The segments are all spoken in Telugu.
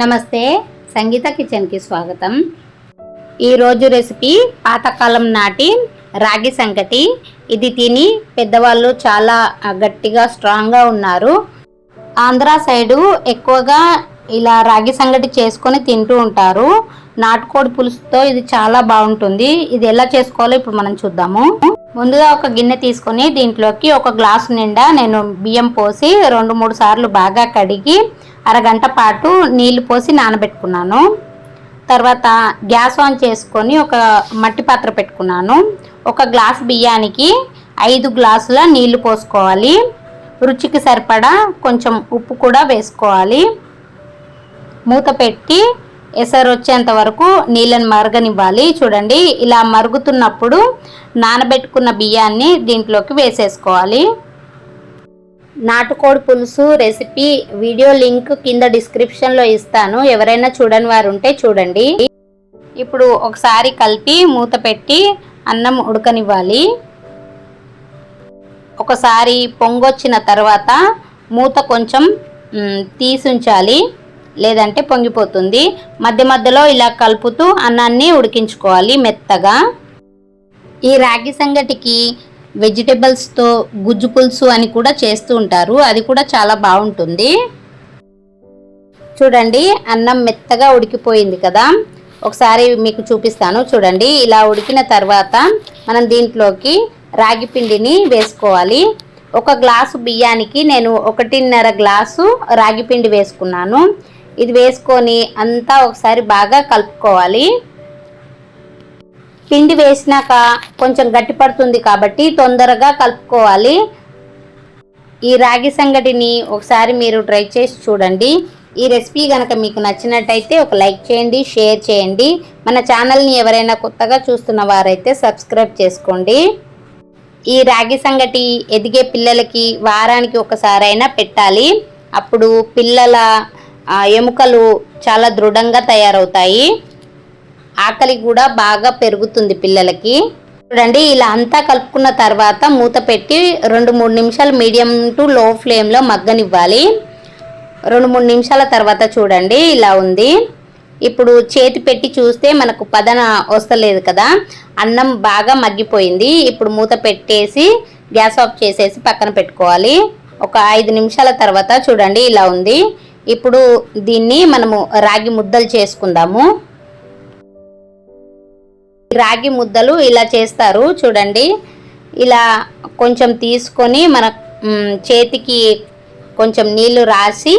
నమస్తే సంగీత కిచెన్కి స్వాగతం. ఈరోజు రెసిపీ పాతకాలం నాటి రాగి సంగటి. ఇది తిని పెద్దవాళ్ళు చాలా గట్టిగా స్ట్రాంగ్గా ఉన్నారు. ఆంధ్ర సైడు ఎక్కువగా ఇలా రాగి సంగటి చేసుకొని తింటూ ఉంటారు. నాటుకోడి పులుసుతో ఇది చాలా బాగుంటుంది. ఇది ఎలా చేసుకోవాలో ఇప్పుడు మనం చూద్దాము. ముందుగా ఒక గిన్నె తీసుకొని దీంట్లోకి ఒక గ్లాసు నిండా నేను బియ్యం పోసి రెండు మూడు సార్లు బాగా కడిగి అరగంట పాటు నీళ్ళు పోసి నానబెట్టుకున్నాను. తర్వాత గ్యాస్ ఆన్ చేసుకొని ఒక మట్టి పాత్ర పెట్టుకున్నాను. ఒక గ్లాస్ బియ్యానికి ఐదు గ్లాసుల నీళ్ళు పోసుకోవాలి. రుచికి సరిపడా కొంచెం ఉప్పు కూడా వేసుకోవాలి. మూత పెట్టి ఎసరు వచ్చేంత వరకు నీళ్ళని మరగనివ్వాలి. చూడండి ఇలా మరుగుతున్నప్పుడు నానబెట్టుకున్న బియ్యాన్ని దీంట్లోకి వేసేసుకోవాలి. నాటుకోడి పులుసు రెసిపీ వీడియో లింక్ కింద డిస్క్రిప్షన్లో ఇస్తాను. ఎవరైనా చూడని వారు ఉంటే చూడండి. ఇప్పుడు ఒకసారి కలిపి మూత పెట్టి అన్నం ఉడకనివ్వాలి. ఒకసారి పొంగొచ్చిన తర్వాత మూత కొంచెం తీసి ఉంచాలి. లేదంటే పొంగిపోతుంది. మధ్య మధ్యలో ఇలా కలుపుతూ అన్నాన్ని ఉడికించుకోవాలి మెత్తగా. ఈ రాగి సంగటికి వెజిటేబుల్స్తో గుజ్జు పులుసు అని కూడా చేస్తూ ఉంటారు. అది కూడా చాలా బాగుంటుంది. చూడండి అన్నం మెత్తగా ఉడికిపోయింది కదా. ఒకసారి మీకు చూపిస్తాను. చూడండి ఇలా ఉడికిన తర్వాత మనం దీంట్లోకి రాగి పిండిని వేసుకోవాలి. ఒక గ్లాసు బియ్యానికి నేను ఒకటిన్నర గ్లాసు రాగి పిండి వేసుకున్నాను. ఇది వేసుకొని అంతా ఒకసారి బాగా కలుపుకోవాలి. పిండి వేసినాక కొంచెం గట్టి పడుతుంది కాబట్టి తొందరగా కలుపుకోవాలి. ఈ రాగి సంగటిని ఒకసారి మీరు ట్రై చేసి చూడండి. ఈ రెసిపీ కనుక మీకు నచ్చినట్టయితే ఒక లైక్ చేయండి షేర్ చేయండి. మన ఛానల్ని ఎవరైనా కొత్తగా చూస్తున్న వారైతే సబ్స్క్రైబ్ చేసుకోండి. ఈ రాగి సంగటి ఎదిగే పిల్లలకి వారానికి ఒకసారైనా పెట్టాలి. అప్పుడు పిల్లల ఎముకలు చాలా దృఢంగా తయారవుతాయి. ఆకలి కూడా బాగా పెరుగుతుంది పిల్లలకి. చూడండి ఇలా అంతా కలుపుకున్న తర్వాత మూత పెట్టి రెండు మూడు నిమిషాలు మీడియం టు లో ఫ్లేమ్లో మగ్గనివ్వాలి. రెండు మూడు నిమిషాల తర్వాత చూడండి ఇలా ఉంది. ఇప్పుడు చేతి పెట్టి చూస్తే మనకు పదన వస్తలేదు కదా. అన్నం బాగా మగ్గిపోయింది. ఇప్పుడు మూత పెట్టేసి గ్యాస్ ఆఫ్ చేసేసి పక్కన పెట్టుకోవాలి. ఒక ఐదు నిమిషాల తర్వాత చూడండి ఇలా ఉంది. ఇప్పుడు దీన్ని మనము రాగి ముద్దలు చేసుకుందాము. రాగి ముద్దలు ఇలా చేస్తారు చూడండి. ఇలా కొంచెం తీసుకొని మన చేతికి కొంచెం నీళ్ళు రాసి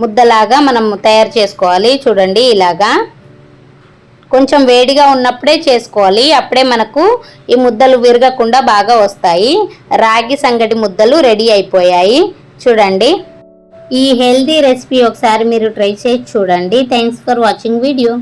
ముద్దలాగా మనం తయారు చేసుకోవాలి చూడండి ఇలాగా. కొంచెం వేడిగా ఉన్నప్పుడే చేసుకోవాలి అప్పుడే మనకు ఈ ముద్దలు విరగకుండా బాగా వస్తాయి. రాగి సంగటి ముద్దలు రెడీ అయిపోయాయి చూడండి. ఈ హెల్దీ రెసిపీ ఒకసారి మీరు ట్రై చేసి చూడండి. Thanks for watching video